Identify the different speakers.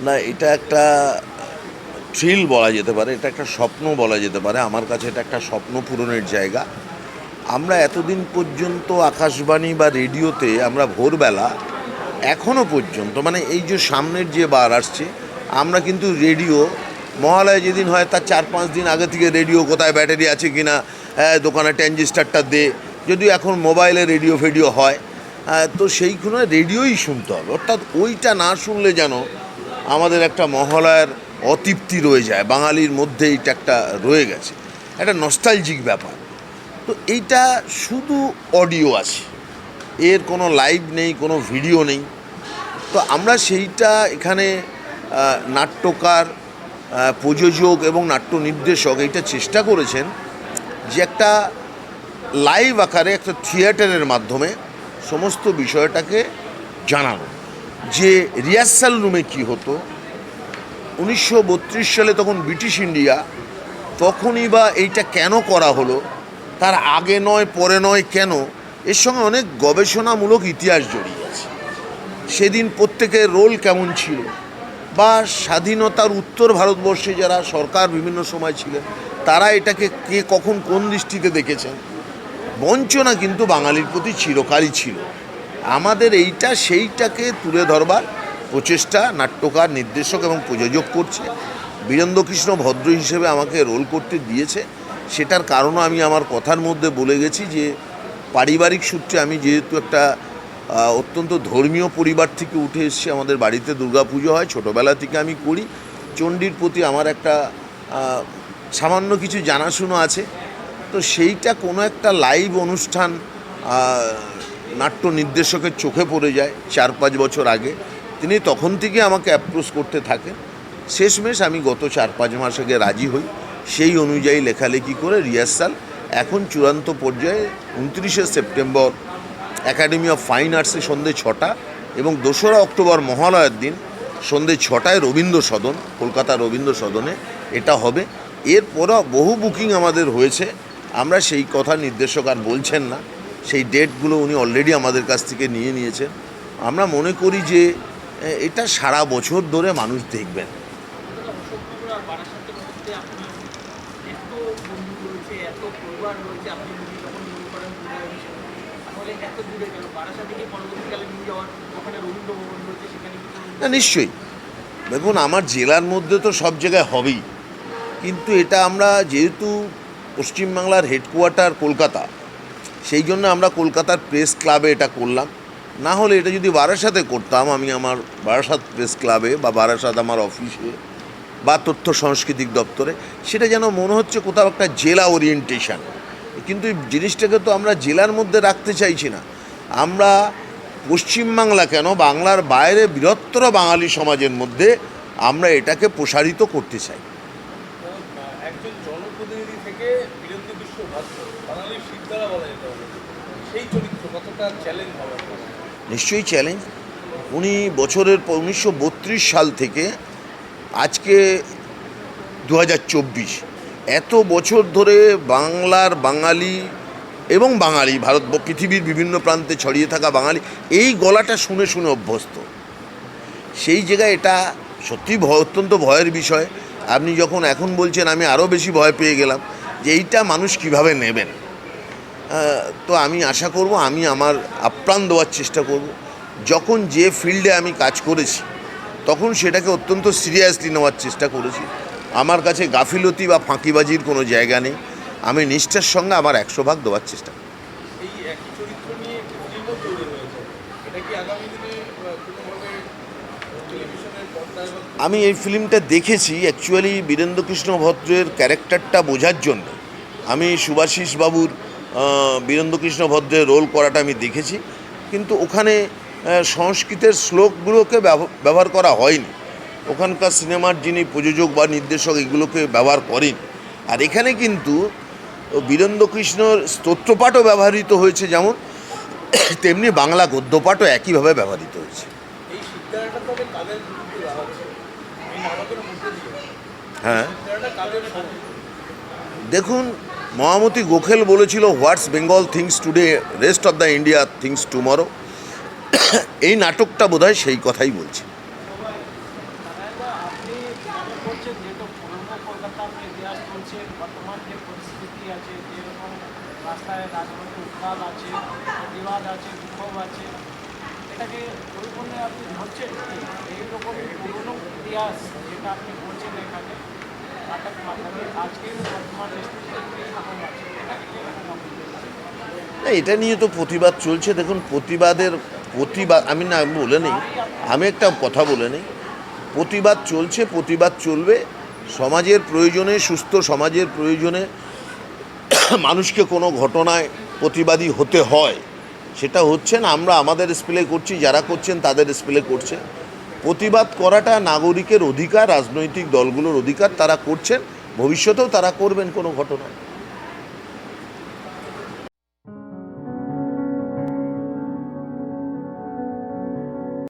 Speaker 1: না এটা একটা থ্রিল বলা যেতে পারে এটা একটা স্বপ্ন বলা যেতে পারে আমার কাছে এটা একটা স্বপ্ন পূরণের জায়গা। আমরা এতদিন পর্যন্ত আকাশবাণী বা রেডিওতে আমরা ভোরবেলা এখনও পর্যন্ত মানে এই যে সামনের যে বার আসছে আমরা কিন্তু রেডিও মহালয়া যেদিন হয় তার চার পাঁচ দিন আগে থেকে রেডিও কোথায় ব্যাটারি আছে কি না হ্যাঁ দোকানে ট্যাঞ্জিস্টারটা দে যদিও এখন মোবাইলে রেডিও ফেডিও হয় আহ, তো সেইখানে রেডিওই শুনতে হবে অর্থাৎ ওইটা না শুনলে যেন আমাদের একটা মহালয়ার অতৃপ্তি রয়ে যায়, বাঙালির মধ্যে এইটা একটা রয়ে গেছে। একটা নস্টালজিক ব্যাপার। তো এইটা শুধু অডিও আছে। এর কোনো লাইভ নেই, কোনো ভিডিও নেই। তো আমরা সেইটা এখানে নাট্যকার প্রযোজক এবং নাট্য নির্দেশক এইটা চেষ্টা করেছেন যে একটা লাইভ আকারে একটা থিয়েটারের মাধ্যমে সমস্ত বিষয়টাকে জানানো। যে রিহার্সাল রুমে কি হতো, উনিশশো বত্রিশ সালে তখন ব্রিটিশ ইন্ডিয়া তখনই বা এইটা কেন করা হলো, তার আগে নয়, পরে নয় কেন, এর সঙ্গে অনেক গবেষণামূলক ইতিহাস জড়িয়ে আছে। সেদিন প্রত্যেকের রোল কেমন ছিল, বা স্বাধীনতার উত্তর ভারতবর্ষে যারা সরকার বিভিন্ন সময় ছিলেন, তারা এটাকে কে কখন কোন দৃষ্টিতে দেখেছেন? বঞ্চনা কিন্তু বাঙালির প্রতি চিরকালই ছিল। আমাদের এইটা, সেইটাকে তুলে ধরবার প্রচেষ্টা নাট্যকার, নির্দেশক এবং প্রযোজক করছে। বীরেন্দ্রকৃষ্ণ ভদ্র হিসেবে আমাকে রোল করতে দিয়েছে। সেটার কারণও আমি আমার কথার মধ্যে বলে গেছি যে, পারিবারিক সূত্রে আমি যেহেতু একটা অত্যন্ত ধর্মীয় পরিবার থেকে উঠে এসেছি, আমাদের বাড়িতে দুর্গাপুজো হয়, ছোটোবেলা থেকে আমি করি। চণ্ডীর প্রতি আমার একটা সামান্য কিছু জানাশুনো আছে। তো সেইটা কোনো একটা লাইভ অনুষ্ঠান নাট্য নির্দেশকের চোখে পড়ে যায় চার পাঁচ বছর আগে। তিনি তখন থেকে আমাকে অ্যাপ্রোচ করতে থাকেন শেষমেশ আমি গত চার পাঁচ মাস আগে রাজি হই। সেই অনুযায়ী লেখালেখি করে রিহার্সাল এখন চূড়ান্ত পর্যায়ে উনত্রিশে সেপ্টেম্বর একাডেমি অফ ফাইন আর্টসে সন্ধে ছটা এবং দোসরা অক্টোবর মহালয়ার দিন সন্ধে ছটায় রবীন্দ্র সদন কলকাতা রবীন্দ্র সদনে এটা হবে। এরপরও বহু বুকিং আমাদের হয়েছে। আমরা সেই কথা নির্দেশক আর বলছেন না। সেই ডেটগুলো উনি অলরেডি আমাদের কাছ থেকে নিয়ে নিয়েছেন। আমরা মনে করি যে এটা সারা বছর ধরে মানুষ দেখবেন। না, নিশ্চয়ই। দেখুন, আমার জেলার মধ্যে তো সব জায়গায় হবেই। কিন্তু এটা আমরা যেহেতু পশ্চিমবাংলার হেডকোয়ার্টার কলকাতা সেই জন্য আমরা কলকাতার প্রেস ক্লাবে এটা করলাম। না হলে এটা যদি বারাসাতে করতাম, আমি আমার বারাসাত প্রেস ক্লাবে বা বারাসাত আমার অফিসে বা তথ্য সাংস্কৃতিক দপ্তরে, সেটা যেন মনে হচ্ছে কোথাও একটা জেলা ওরিয়েন্টেশন কিন্তু এই জিনিসটাকে তো আমরা জেলার মধ্যে রাখতে চাইছি না। আমরা পশ্চিমবাংলা কেন? বাংলার বাইরে বৃহত্তর বাঙালি সমাজের মধ্যে আমরা এটাকে প্রসারিত করতে চাই।
Speaker 2: বিশ্ব ভদ্র বাঙালির বলা যেতে পারে। সেই চরিত্র কতটা চ্যালেঞ্জ হবে
Speaker 1: নিশ্চয়ই চ্যালেঞ্জ উনি বছরের উনিশশো সাল থেকে আজকে দু হাজার চব্বিশ। এত বছর ধরে বাংলার বাঙালি এবং বাঙালি, ভারত পৃথিবীর বিভিন্ন প্রান্তে ছড়িয়ে থাকা বাঙালি, এই গলাটা শুনে শুনে অভ্যস্ত। সেই জায়গায় এটা সত্যি ভয় অত্যন্ত ভয়ের বিষয়। আপনি যখন এখন বলছেন, আমি আরও বেশি ভয় পেয়ে গেলাম। যে এইটা মানুষ কীভাবে নেবেন? তো আমি আশা করব, আমি আমার আপ্রাণ দেওয়ার চেষ্টা করব। যখন যে ফিল্ডে আমি কাজ করেছি, তখন সেটাকে অত্যন্ত সিরিয়াসলি নেওয়ার চেষ্টা করেছি। আমার কাছে গাফিলতি বা ফাঁকিবাজির কোনো জায়গা নেই। আমি নিষ্ঠার সঙ্গে আমার একশো ভাগ দেওয়ার চেষ্টা করি।
Speaker 2: এই একই চরিত্র নিয়ে একটি ফিল্মও তৈরি হয়েছে এটা কি আগামী দিনে আহ, কোনোভাবে টেলিভিশনের পর্দায় বা
Speaker 1: আমি এই ফিল্মটা দেখেছি অ্যাকচুয়ালি বীরেন্দ্রকৃষ্ণ ভদ্রের ক্যারেক্টারটা বোঝার জন্য। আমি সুভাষিস বাবুর বীরেন্দ্রকৃষ্ণ ভদ্রের রোল করাটা আমি দেখেছি। কিন্তু ওখানে সংস্কৃতের শ্লোকগুলোকে ব্যব- ব্যবহার করা হয়নি। ওখানকার সিনেমার যিনি প্রযোজক বা নির্দেশক, এগুলোকে ব্যবহার করেন। আর এখানে কিন্তু বীরেন্দ্রকৃষ্ণর স্তোত্রপাঠও ব্যবহৃত হয়েছে যেমন, তেমনি বাংলা গদ্যপাঠও একইভাবে ব্যবহৃত হয়েছে
Speaker 2: শিবদারাটা তবে কাদের বিরুদ্ধে দেওয়া হচ্ছে এই নাটকের মধ্যে দিয়ে
Speaker 1: হ্যাঁ। দেখুন, মহামতি গোখেল বলেছিল what's Bengal thinks today rest of the India thinks tomorrow এই নাটকটা বোধহয় সেই কথাই বলছে।
Speaker 3: আছে ইতিহাস যেটা আপনি বলছেন এখানে নাটক মাধ্যমে আজকের বর্তমান?
Speaker 1: না, এটা নিয়ে তো প্রতিবাদ চলছে। দেখুন, প্রতিবাদের প্রতিবাদ, আমি না বলে নেই। আমি একটা কথা বলে নেই। প্রতিবাদ চলছে, প্রতিবাদ চলবে। সমাজের প্রয়োজনে, সুস্থ সমাজের প্রয়োজনে মানুষকে কোনো ঘটনায় প্রতিবাদী হতে হয়। সেটা হচ্ছে না, আমরা আমাদের স্পেলে করছি, যারা করছেন তাদের স্পেলে করছে। প্রতিবাদ করাটা নাগরিকের অধিকার রাজনৈতিক দলগুলোর অধিকার তারা করছেন। ভবিষ্যতেও তারা করবেন কোনো ঘটনায়